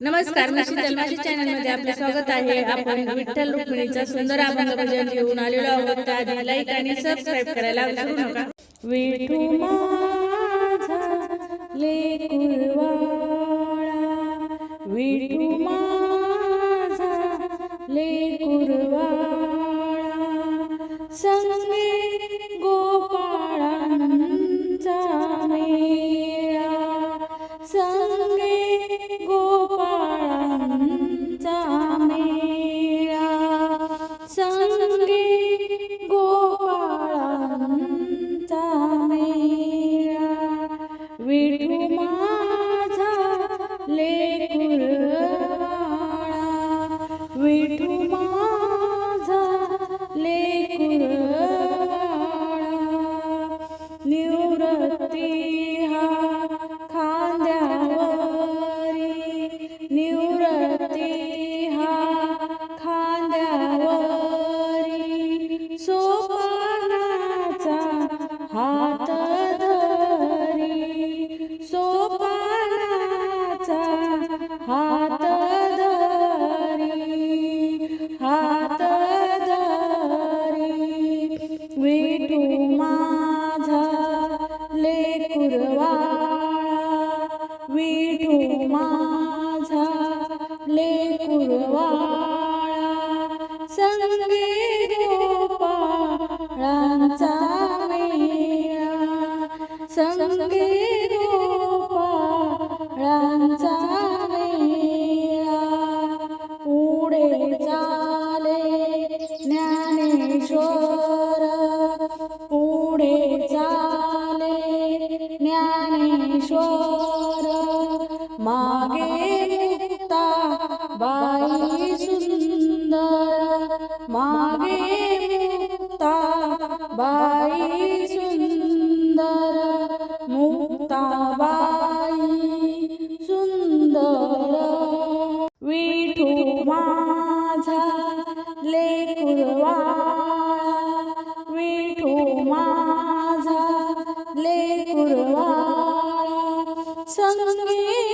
नमस्कार शीतल माझ्या चॅनलमध्ये आपले स्वागत आहे. आपण विठ्ठल रुक्मिणीचा सुंदर अभंग भजन घेऊन आलेलो आहोत. त्याआधी लाईक आणि सबस्क्राईब करायला विसरू नका. विठू माझा लेकुरवाळा. विठू माझा लेकुरवाळा. संगे माझा लेकुरवाळा निवृत्ती हा खांद्यावरी निवृत्ती हा खांद्यावरी सोपानाचा हा विठू माझा लेकुरवाळा संगे गोपाळांचा मेळा. संगे गोपाळांचा मेळा. पुढे चाले ज्ञानेश्वर. पुढे चाले ज्ञानेश्वर. बाई सुंदर मुक्ता बाई सुंदर विठू माझा लेकुरवा विठू माझा लेकुरवा संगे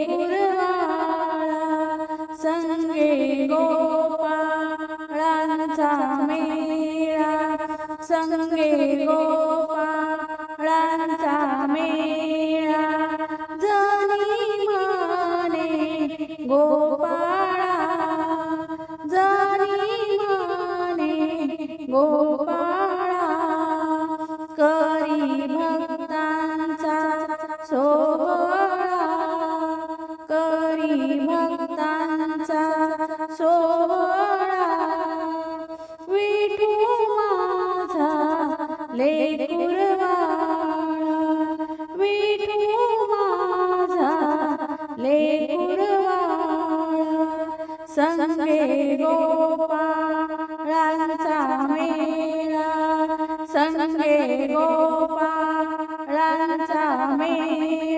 लेकुरवाळा संगे गोपाळांचा मेळा संगे गोपाळांचा मेळा. जनी माने गोपाळा जनी माने गोपाळा करी भक्तांचा सोहळा. विठू माझा लेकुरवाळा विठू माझा लेकुरवाळा संगे गोपाळांचा मेळा. संगे गोपाळांचा मेळा.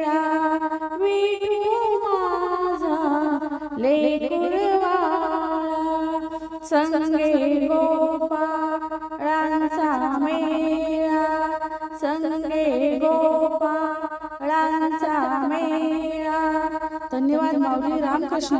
संगे गोपाळांचा मेळा. संगे गोपाळांचा मेळा. धन्यवाद माऊली रामकृष्ण